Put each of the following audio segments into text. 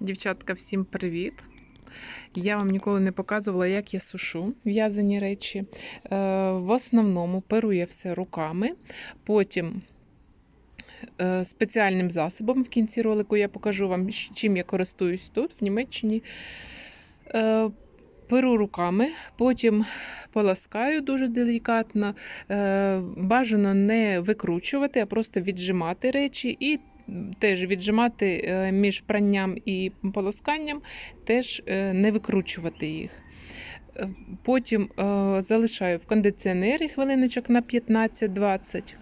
Дівчатка, всім привіт! Я вам ніколи не показувала, як я сушу в'язані речі. Е, В основному перу я все руками, потім е, спеціальним засобом в кінці ролику я покажу вам, чим я користуюсь тут, в Німеччині. Е, Перу руками, потім поласкаю дуже делікатно. Бажано не викручувати, а просто віджимати речі і теж віджимати е, між пранням і полосканням, теж е, не викручувати їх. Е, Потім залишаю в кондиціонері хвилиночок на 15-20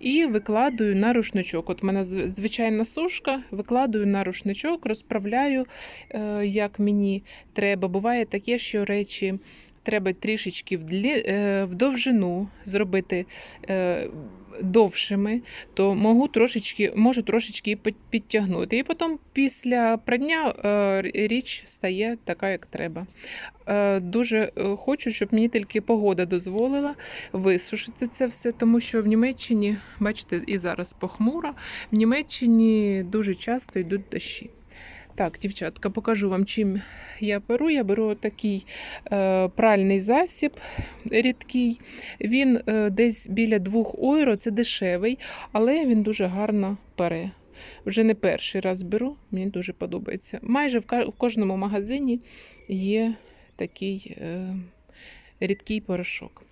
і викладую на рушничок. От в мене звичайна сушка, викладую на рушничок, розправляю, як мені треба. Буває таке, що речі треба трішечки в, довжину зробити довшими, то можу трошечки, можу трошечки підтягнути. І потім після прання е, річ стає така, як треба. Е, Дуже е, хочу, щоб мені тільки погода дозволила висушити це все, тому що в Німеччині, бачите, і зараз похмуро, в Німеччині дуже часто йдуть дощі. Так, дівчатка, покажу вам, чим я беру. Я беру такий е, пральний засіб рідкий. Він е, десь біля 2 ойро, це дешевий, але він дуже гарно пере. Вже не перший раз беру, мені дуже подобається. Майже в кожному магазині є такий е, рідкий порошок.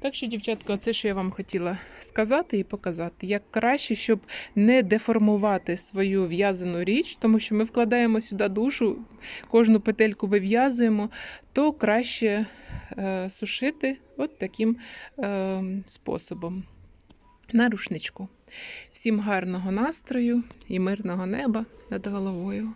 Так що, дівчатка, це що я вам хотіла сказати і показати, як краще, щоб не деформувати свою в'язану річ, тому що ми вкладаємо сюди душу, кожну петельку вив'язуємо, то краще е, сушити от таким е, способом на рушничку. Всім гарного настрою і мирного неба над головою.